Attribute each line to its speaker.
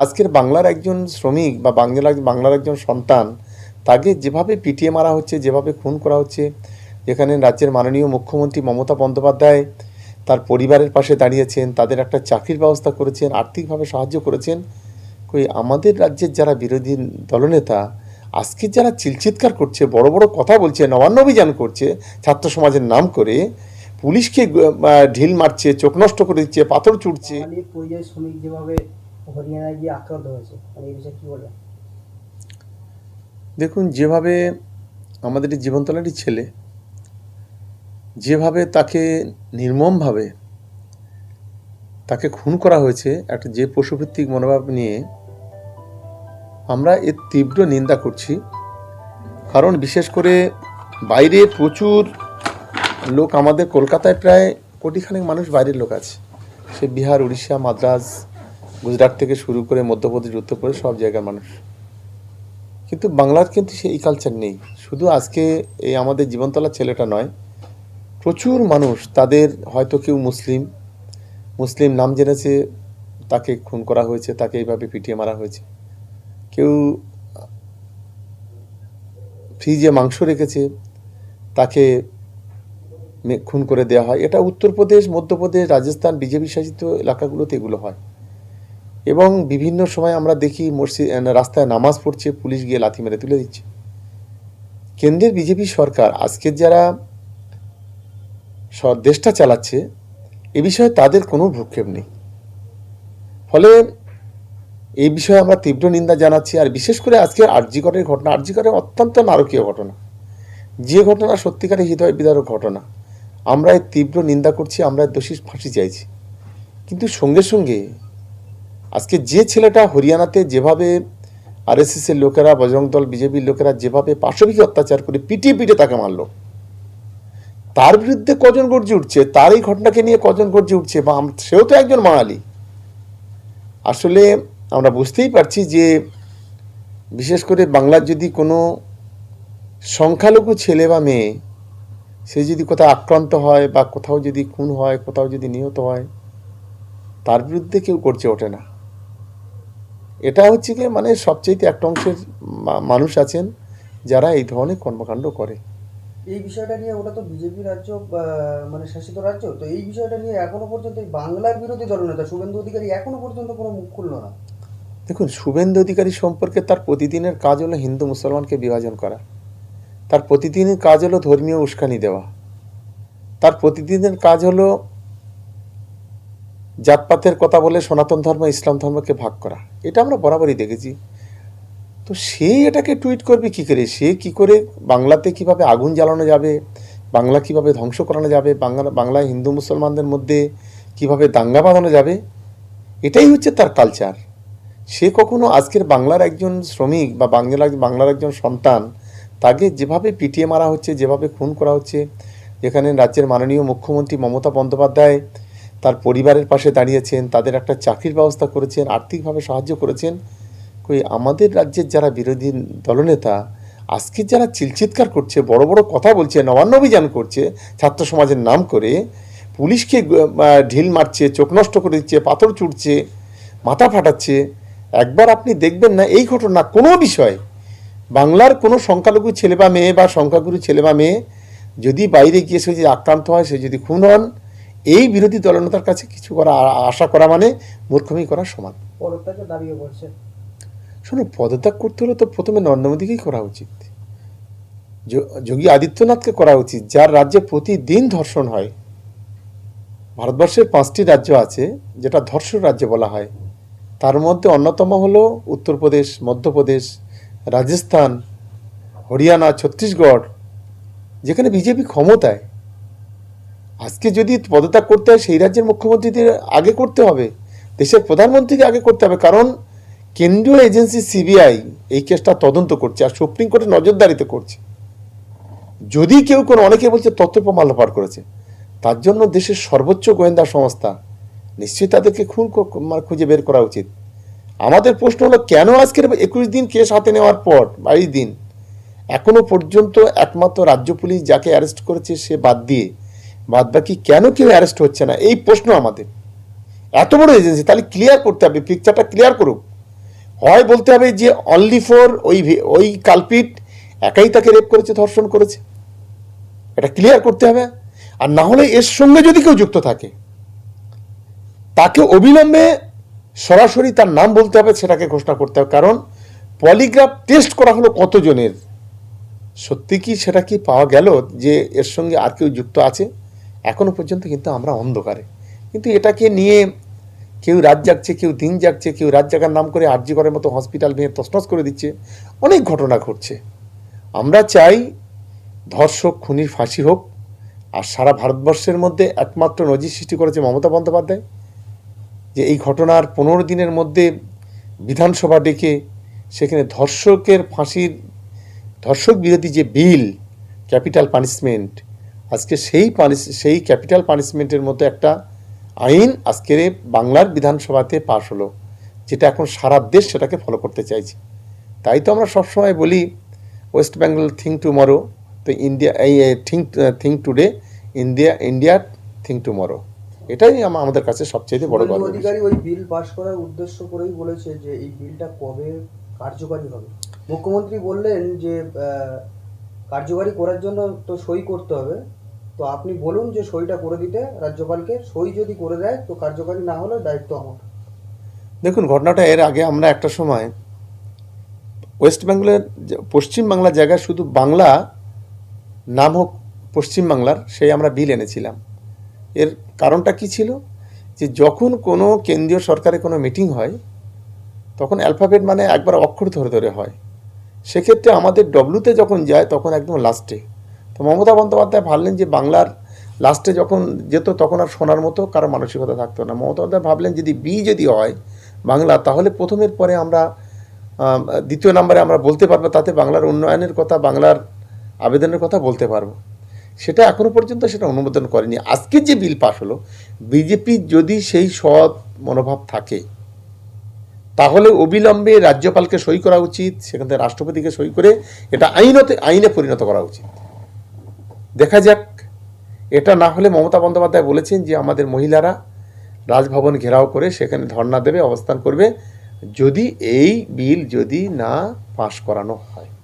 Speaker 1: আজকের বাংলার একজন শ্রমিক বা বাংলার বাংলার একজন সন্তান, তাকে যেভাবে পিটিয়ে মারা হচ্ছে, যেভাবে খুন করা হচ্ছে, যেখানে রাজ্যের মাননীয় মুখ্যমন্ত্রী মমতা বন্দ্যোপাধ্যায় তার পরিবারের পাশে দাঁড়িয়েছেন, তাদের একটা চাকরির ব্যবস্থা করেছেন, আর্থিকভাবে সাহায্য করেছেন, কই আমাদের রাজ্যের যারা বিরোধী দলনেতা, আজকে যারা চিলচিৎকার করছে, বড় বড় কথা বলছে, নবান্ন অভিযান করছে, ছাত্র সমাজের নাম করে, পুলিশকে ঢিল মারছে, চোখ নষ্ট করে দিচ্ছে, পাথর ছুটছে
Speaker 2: শ্রমিক যেভাবে হরিয়ানায় গিয়ে আক্রান্ত হয়েছে। মানে এই বিষয়ে কি বলবেন
Speaker 1: দেখুন, যেভাবে আমাদের এই ছেলে, যেভাবে তাকে নির্মমভাবে তাকে খুন করা হয়েছে, একটা যে পশুভিত্তিক মনোভাব নিয়ে আমরা এর তীব্র নিন্দা করছি। কারণ বিশেষ করে বাইরে প্রচুর লোক আমাদের কলকাতায় প্রায় কোটিখানেক মানুষ বাইরের লোক আছে। সে বিহার, উড়িষ্যা, মাদ্রাজ গুজরাট থেকে শুরু করে মধ্যপ্রদেশ, উত্তরপ্রদেশ সব জায়গার মানুষ। কিন্তু বাংলার কিন্তু সেই কালচার নেই। শুধু আজকে এই আমাদের জীবনতলা ছেলেটা নয়, প্রচুর মানুষ তাদের হয়তো কেউ মুসলিম মুসলিম নাম জেনেছে, তাকে খুন করা হয়েছে, তাকে এইভাবে পিটিয়ে মারা হয়েছে। কেউ ফ্রিজে মাংস রেখেছে, তাকে খুন করে দেওয়া হয়। এটা উত্তরপ্রদেশ, মধ্যপ্রদেশ, রাজস্থান, বিজেপি শাসিত এলাকাগুলোতে এগুলো হয়। এবং বিভিন্ন সময় আমরা দেখি মসজিদ রাস্তায় নামাজ পড়ছে, পুলিশ গিয়ে লাথি মেরে তুলে দিচ্ছে। কেন্দ্রের বিজেপি সরকার আজকের যারা দেশটা চালাচ্ছে, এ বিষয়ে তাদের কোনো ভ্রুক্ষেপ নেই। ফলে এই বিষয়ে আমরা তীব্র নিন্দা জানাচ্ছি, আর বিশেষ করে আজকে আরজিকরের ঘটনা। আরজিকরের অত্যন্ত নারকীয় ঘটনা। যে ঘটনা সত্যিকারের হৃদয় বিদারক ঘটনা, আমরা এর তীব্র নিন্দা করছি, আমরা দোষী ফাঁসি চাইছি। কিন্তু সঙ্গে সঙ্গে আজকে যে ছেলেটা হরিয়ানাতে যেভাবে আরএসএসের লোকেরা, বজরং দল বিজেপির লোকেরা যেভাবে পাশবিক অত্যাচার করে পিটিয়ে পিটে তাকে মারলো, তার বিরুদ্ধে কজন গর্জে উঠছে, তার এই ঘটনাকে নিয়ে কজন গর্জে উঠছে, বা সেও তো একজন বাঙালি আসলে আমরা বুঝতেই পারছি যে বিশেষ করে বাংলার যদি কোনো সংখ্যালঘু ছেলে বা মেয়ে, সে যদি কোথাও আক্রান্ত হয় বা কোথাও যদি খুন হয়, কোথাও যদি নিহত হয়, তার বিরুদ্ধে কেউ করছে ওঠে না। এটা হচ্ছে কি মানে সবচেয়ে একটা অংশের মানুষ আছেন যারা এই ধরনের কর্মকাণ্ড করে।
Speaker 2: এই বিষয়টা নিয়ে ওটা তো বিজেপি রাজ্য মানে শাসিত রাজ্য তো এই বিষয়টা নিয়ে এখনও পর্যন্ত এই বাংলার বিরোধী দলনেতা শুভেন্দু অধিকারী এখনও পর্যন্ত কোনো মুখ খুললো না।
Speaker 1: দেখুন শুভেন্দু অধিকারী সম্পর্কে তার প্রতিদিনের কাজ হলো হিন্দু মুসলমানকে বিভাজন করা। তার প্রতিদিনের কাজ হলো ধর্মীয় উস্কানি দেওয়া। তার প্রতিদিনের কাজ হলো জাতপাতের কথা বলে সনাতন ধর্ম, ইসলাম ধর্মকে ভাগ করা। এটা আমরা বরাবরই দেখেছি। তো সে এটাকে টুইট করবে কি করে? সে কি করে বাংলাতে কীভাবে আগুন জ্বালানো যাবে? বাংলা কীভাবে ধ্বংস করানো যাবে? বাংলা, বাংলায় হিন্দু মুসলমানদের মধ্যে কীভাবে দাঙ্গা বাঁধানো যাবে? এটাই হচ্ছে তার কালচার সে কখনো আজকের বাংলার একজন শ্রমিক বা বাংলার বাংলার একজন সন্তান, তাকে যেভাবে পিটিয়ে মারা হচ্ছে, যেভাবে খুন করা হচ্ছে, যেখানে রাজ্যের মাননীয় মুখ্যমন্ত্রী মমতা বন্দ্যোপাধ্যায় তার পরিবারের পাশে দাঁড়িয়েছেন, তাদের একটা চাকরির ব্যবস্থা করেছেন, আর্থিকভাবে সাহায্য করেছেন। কই, আমাদের রাজ্যের যারা বিরোধী দলনেতা, আজকে যারা চিলচিৎকার করছে, বড় বড় কথা বলছে, নবান্ন অভিযান করছে, ছাত্র সমাজের নাম করে, পুলিশকে ঢিল মারছে, চোখ নষ্ট করে দিচ্ছে, পাথর ছুটছে মাথা ফাটাচ্ছে, একবার আপনি দেখবেন না এই ঘটনা কোনো বিষয়। বাংলার কোনো সংখ্যালঘু ছেলে বা মেয়ে বা সংখ্যাগুরু ছেলে বা মেয়ে যদি বাইরে গিয়ে সে যদি আক্রান্ত হয়, সে যদি খুন হন এই বিরোধী দলনেতার কাছে কিছু করা আশা করা মানে মূর্খমি করার সমান। শোনো পদত্যাগ করতে হলে তো প্রথমে নরেন্দ্র মোদীকেই করা উচিত। যোগী আদিত্যনাথকে করা উচিত যার রাজ্যে প্রতিদিন ধর্ষণ হয়। ভারতবর্ষের পাঁচটি রাজ্য আছে যেটা ধর্ষণ রাজ্য বলা হয়। তার মধ্যে অন্যতম হলো উত্তরপ্রদেশ মধ্যপ্রদেশ রাজস্থান হরিয়ানা ছত্তিশগড় যেখানে বিজেপি ক্ষমতায়। আজকে যদি পদত্যাগ করতে হয়, সেই রাজ্যের মুখ্যমন্ত্রীদের আগে করতে হবে, দেশের প্রধানমন্ত্রীকে আগে করতে হবে, কারণ কেন্দ্রীয় এজেন্সি সিবিআই এই কেসটা তদন্ত করছে আর সুপ্রিম কোর্টে নজরদারিতে করছে। যদি কেউ কোনো, অনেকে বলছে তথ্য প্রমাণ লোপাট করেছে, তার জন্য দেশের সর্বোচ্চ গোয়েন্দা সংস্থা নিশ্চয়ই তাদেরকে খুন মানে খুঁজে বের করা উচিত। আমাদের প্রশ্ন হলো, কেন আজকের একুশ দিন কেস হাতে নেওয়ার পর, বাইশ দিন, এখনও পর্যন্ত একমাত্র রাজ্য পুলিশ যাকে অ্যারেস্ট করেছে সে বাদ দিয়ে বাদ বাকি কেন কেউ অ্যারেস্ট হচ্ছে না? এই প্রশ্ন আমাদের। এত বড় এজেন্সি তাহলে ক্লিয়ার করতে হবে পিকচারটা ক্লিয়ার করুক। হয় বলতে হবে যে অনলি ফর ওই ওই কালপিট একাই তাকে রেপ করেছে, ধর্ষণ করেছে। এটা ক্লিয়ার করতে হবে। আর না হলে এর সঙ্গে যদি কেউ যুক্ত থাকে, তাকে অবিলম্বে সরাসরি তার নাম বলতে হবে, সেটাকে ঘোষণা করতে হবে। কারণ পলিগ্রাফ টেস্ট করা হলো কতজনের? সত্যি কি সেটা কি পাওয়া গেল যে এর সঙ্গে আর কেউ যুক্ত আছে? এখনও পর্যন্ত কিন্তু আমরা অন্ধকারে। কিন্তু এটাকে নিয়ে কেউ রাত জাগছে, কেউ দিন জাগছে, কেউ রাত জাগার নাম করে আরজি করার মতো হসপিটাল ভেঙে তছনছ করে দিচ্ছে। অনেক ঘটনা ঘটছে। আমরা চাই ধর্ষক, খুনির ফাঁসি হোক, আর সারা ভারতবর্ষের মধ্যে একমাত্র নজির সৃষ্টি করেছে মমতা বন্দ্যোপাধ্যায়, যে এই ঘটনার পনেরো দিনের মধ্যে বিধানসভা ডেকে সেখানে ধর্ষকের ফাঁসির, ধর্ষক বিরোধী যে বিল, ক্যাপিটাল পানিশমেন্ট আজকে সেই পানিশ, সেই ক্যাপিটাল পানিশমেন্টের মতো একটা আইন আজকের বাংলার বিধানসভাতে পাশ হলো, যেটা এখন সারা দেশ সেটাকে ফলো করতে চাইছে। তাই তো আমরা সবসময় বলি ওয়েস্ট বেঙ্গল থিঙ্ক টুমরো তো ইন্ডিয়া এই think think today India India think tomorrow এটাই আম- আমাদের কাছে সবচেয়ে বড় গর্ব
Speaker 2: অধিকারী ওই বিল পাশ করার উদ্দেশ্য করেই বলেছে যে এই বিলটা কবে কার্যকারী হবে। মুখ্যমন্ত্রী বললেন যে কার্যকারী করার জন্য তো সই করতে হবে। তো আপনি বলুন যে সইটা করে দিতে রাজ্যপালকে, সই যদি করে দেয়, তো কার্যকারী না হলে দায়িত্ব আমার।
Speaker 1: দেখুন, ঘটনাটা এর আগে আমরা একটা সময় ওয়েস্ট বেঙ্গলের পশ্চিম বাংলার জায়গায় শুধু বাংলা নাম হোক পশ্চিম বাংলার সেই আমরা বিল এনেছিলাম। এর কারণটা কি ছিল? যে যখন কোনো কেন্দ্রীয় সরকারে কোনো মিটিং হয়, তখন অ্যালফাবেট মানে একবার অক্ষর ধরে ধরে হয়। সেক্ষেত্রে আমাদের ডব্লুতে যখন যায়, তখন একদম লাস্টে তো মমতা বন্দ্যোপাধ্যায় ভাবলেন যে বাংলার লাস্টে যখন যেত তখন আর শোনার মতো কারও মানসিকতা থাকতো না। মমতা বন্দ্যোপাধ্যায় ভাবলেন যদি বি যদি হয় বাংলা, তাহলে প্রথমের পরে আমরা দ্বিতীয় নম্বরে আমরা বলতে পারব, তাতে বাংলার উন্নয়নের কথা, বাংলার আবেদনের কথা বলতে পারব। সেটা এখনও পর্যন্ত সেটা অনুমোদন করেনি। আজকে যে বিল পাশ হলো, বিজেপি যদি সেই সৎ মনোভাব থাকে, তাহলে অবিলম্বে রাজ্যপালকে সই করা উচিত, সেখান থেকে রাষ্ট্রপতিকে সই করে এটা আইনতে, আইনে পরিণত করা উচিত। দেখা যাক। এটা না হলে মমতা বন্দ্যোপাধ্যায় বলেছেন যে, আমাদের মহিলারা রাজভবন ঘেরাও করে সেখানে ধর্না দেবে, অবস্থান করবে। যদি এই বিল যদি না পাশ করানো হয়।